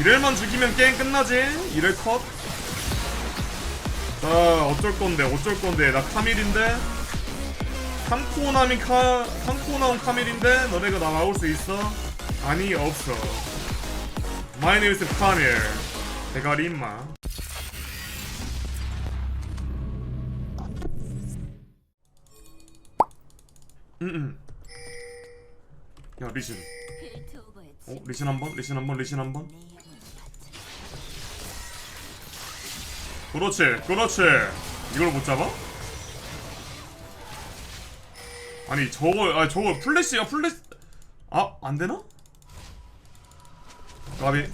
이렐만 죽이면 게임 끝나지 이렐 컷 자, 어쩔 건데, 어쩔 건데. 나 카밀인데? 3코 나민 카, 3코 나온 카밀인데? 너네가 나 나올 수 있어? 아니, 없어. My name is 카밀. 대가리 임마. 음, 음. 야, 리신. 어, 리신 한 번, 리신 한 번, 리신 한 번. 그렇지, 그렇지. 이걸 못 잡아? 아니 저거, 아 저거 플래시야 플래시. 아, 안 되나? 가비.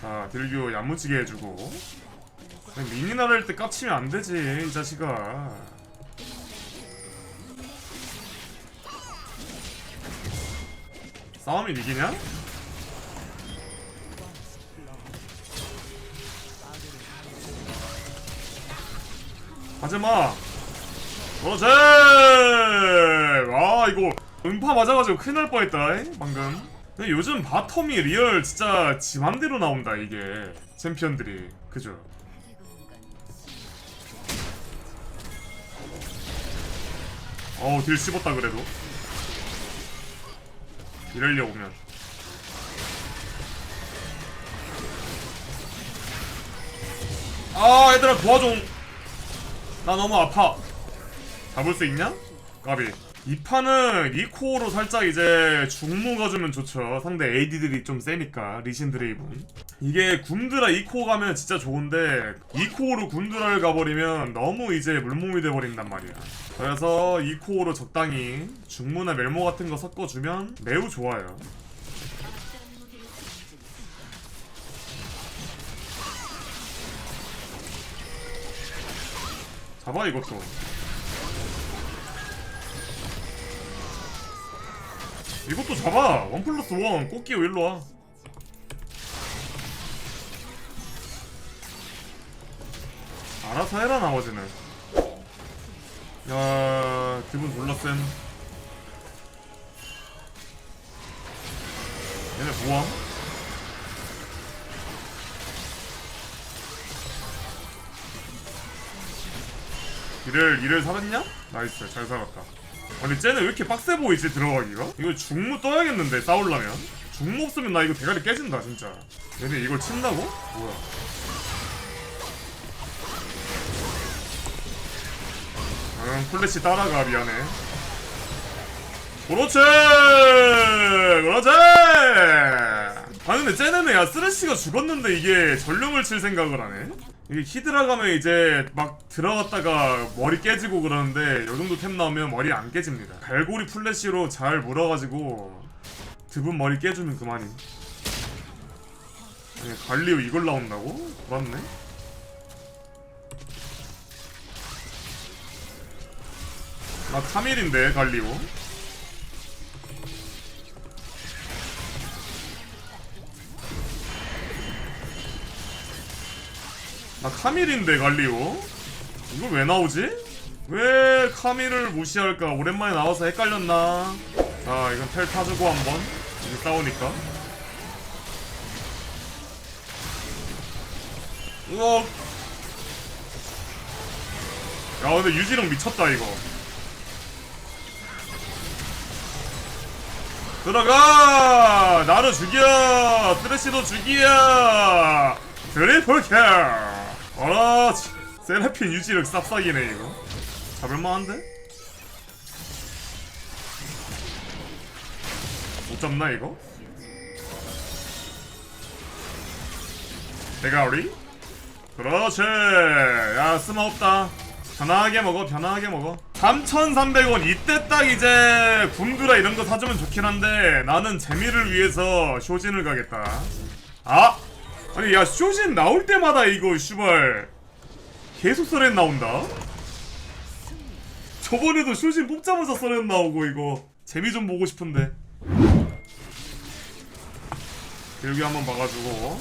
자, 딜교 야무지게 해주고. 미니나를 할때 깝치면 안 되지, 이 자식아. 싸움이 이기냐? 하지마. 그렇지 와 이거 음파 맞아가지고 큰일 날 뻔했다 이? 방금. 근데 요즘 바텀이 리얼 진짜 지 맘대로 나온다 이게. 챔피언들이. 그죠? 어우 딜 씹었다 그래도 이럴려 오면. 아 얘들아 도와줘. 나 너무 아파. 잡을 수 있냐? 까비. 이 판은 이코어로 살짝 이제 중무 가 주면 좋죠. 상대 AD들이 좀 세니까 리신 드레이븐 이게 군드라 이코어 가면 진짜 좋은데 이코어로 군드라를 가버리면 너무 이제 물몸이 돼버린단 말이야. 그래서 이코어로 적당히 중무나 멜모 같은 거 섞어주면 매우 좋아요. 잡아 이것도. 이것도 잡아! 원 플러스 원! 꽃기호 일로와 알아서 해라 나머지는 야 기분 쌤 얘네 뭐함? 이를 이를 살았냐? 나이스 잘 살았다 아니 쟤네 왜 이렇게 빡세 보이지 들어가기가? 이거 중무 떠야겠는데 싸우려면 중무 없으면 나 이거 대가리 깨진다 진짜 얘네 이걸 친다고? 뭐야 응 플래시 따라가 미안해. 그렇지! 그렇지! 아니 근데 쟤네는 야 쓰레쉬가 죽었는데 이게 전령을 칠 생각을 하네? 이게 히드라 가면 이제 막 들어갔다가 머리 깨지고 그러는데 요 정도 템 나오면 머리 안 깨집니다. 갈고리 플래시로 잘 물어가지고 드분 머리 깨주면 그만임. 아니 갈리오 이걸 나온다고? 맞네 나 카밀인데 갈리오 나 카밀인데 갈리오 이거 왜 나오지? 왜 카밀을 무시할까? 오랜만에 나와서 헷갈렸나? 자 이건 텔 타주고 한번. 이제 싸우니까. 우와. 야 근데 유지령 미쳤다 이거 들어가! 나를 죽여! 쓰레쉬도 죽여 트리플 킬! 어라 세라핀 유지력 싹싹이네 이거. 잡을만한데? 못 잡나 이거? 대가리? 그렇지! 야 쓸모없다 편하게 먹어 편하게 먹어. 3,300원 이때 딱 이제 굶두라 이런 거 사주면 좋긴 한데 나는 재미를 위해서 쇼진을 가겠다. 아! 아니 야 쇼진 나올 때마다 이거 슈발 계속 썰렌 나온다? 저번에도 쇼진 뽑자마자 썰렌 나오고 이거 재미 좀 보고 싶은데. 여기 한번 봐가지고.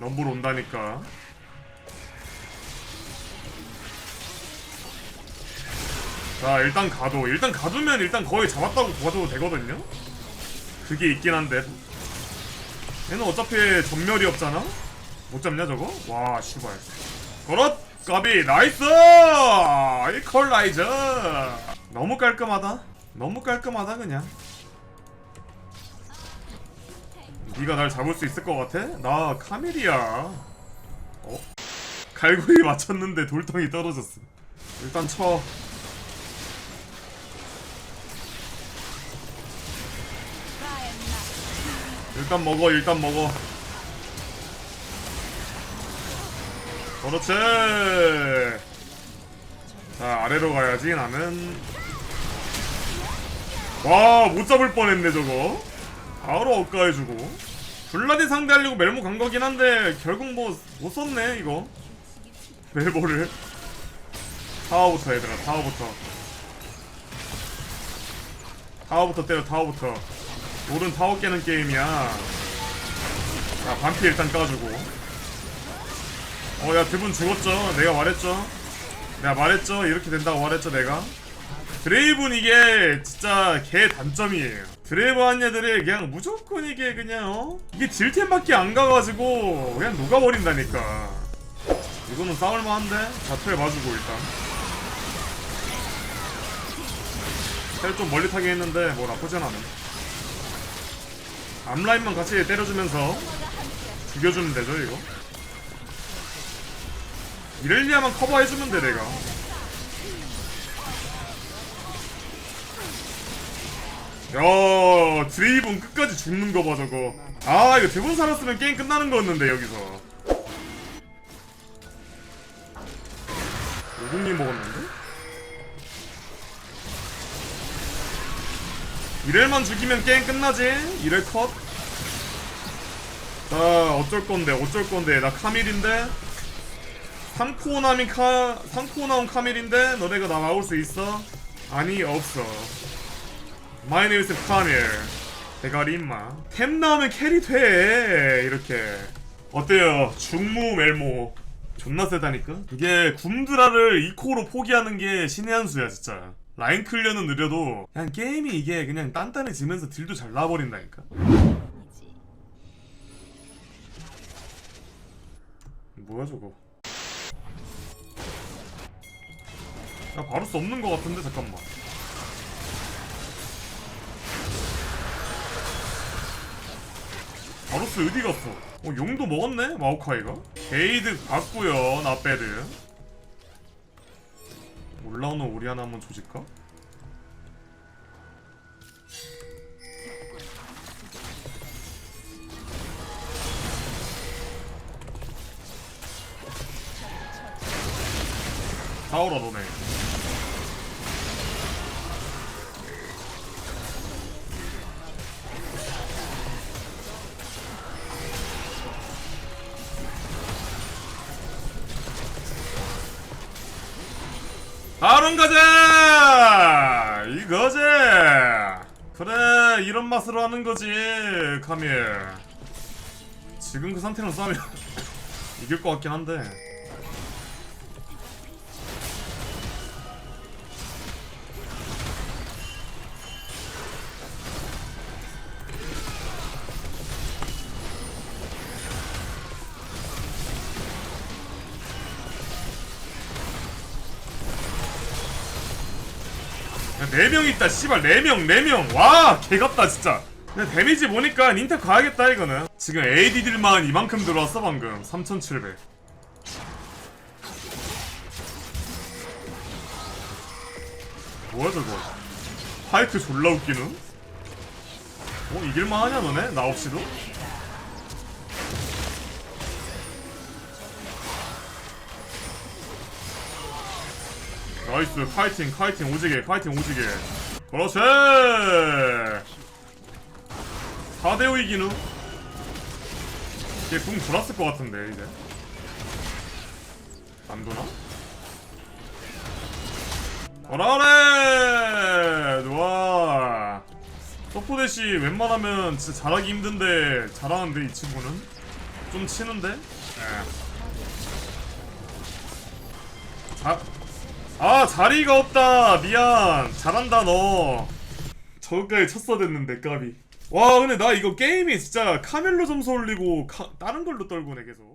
럼블 온다니까 자 일단 가도 일단 가두면 일단 거의 잡았다고 봐도 되거든요? 그게 있긴 한데. 얘는 어차피 전멸이 없잖아? 못 잡냐 저거? 와 씨발. 그렇 까비 나이스! 이퀄라이저! 너무 깔끔하다. 너무 깔끔하다 그냥. 네가 날 잡을 수 있을 것 같아? 나 카멜이야. 어? 갈고리 맞췄는데 돌덩이 떨어졌어 일단 쳐 일단 먹어 일단 먹어. 그렇지. 자 아래로 가야지 나는. 와 못 잡을 뻔했네 저거. 바로 억가해주고. 블라디 상대하려고 멜모 간 거긴 한데 결국 뭐 못 썼네 이거. 멜모를. 타워부터 얘들아 타워부터. 타워부터 때려 타워부터 롤은 타워 깨는 게임이야. 자 반피 일단 까주고. 어야 드분 죽었죠? 내가 말했죠? 내가 말했죠? 이렇게 된다고 말했죠 내가? 드레이브는 이게 진짜 개 단점이에요. 드레이브 한 애들이 그냥 무조건 이게 그냥 어? 이게 딜템밖에 안 가가지고 그냥 녹아버린다니까. 이거는 싸울만한데? 자틀 봐주고 일단. 텔좀 멀리 타게 했는데 뭐 나쁘진 않아 앞라인만 같이 때려주면서 죽여주면 되죠 이거? 이렐리아만 커버해주면 돼 내가. 야 드레이븐 끝까지 죽는 거 봐 저거. 아 이거 대본 살았으면 게임 끝나는 거였는데 여기서 이렐만 죽이면 게임 끝나지? 이렐 컷? 자 어쩔 건데 어쩔 건데. 나 카밀인데. 3코어 나민 카 3코어 나온 카밀인데 너네가 나 나올 수 있어? 아니 없어. 마이 네임 is 카밀 대가리 임마. 템 나오면 캐리 돼. 이렇게. 어때요? 중무 멜모. 존나 세다니까? 이게 굼드라를 2코어로 포기하는 게 신의 한 수야 진짜 라인 클리어는 느려도 그냥 게임이 이게 그냥 단단해지면서 딜도 잘 나와버린다니까. 뭐야 저거? 야 바루스 없는 것 같은데 잠깐만. 바루스 어디 갔어? 어 용도 먹었네? 마오카이가? 게이드 갔고요 나빼드 올라오는 오리아나 한번 조질까? 싸워라 너네 바론 가자! 이거지! 그래 이런 맛으로 하는 거지 카밀 지금 그 상태로 싸우면 이길 것 같긴 한데 4명 있다 씨발. 4명 4명. 와 개같다 진짜. 근데 데미지 보니까 인텔 가야겠다 이거는. 지금 AD들만 이만큼 들어왔어 방금. 3700 뭐야 저거? 파이트 졸라 웃기는? 어 이길만 하냐 너네? 나 없이도? 나이스. 파이팅 파이팅 오지게 파이팅 오지게. 그렇지! 4대5 이기누 얘궁 돌았을 것 같은데 이제. 안 도나? 어라래! 좋아. 서포대시 웬만하면 진짜 잘하기 힘든데 잘하는데 이 친구는? 좀 치는데? 에. 자 아 자리가 없다. 미안. 잘한다 너. 저까지 쳤어야 됐는데 까비. 와 근데 나 이거 게임이 진짜 카멜로 점수 올리고 카- 다른 걸로 떨구네 계속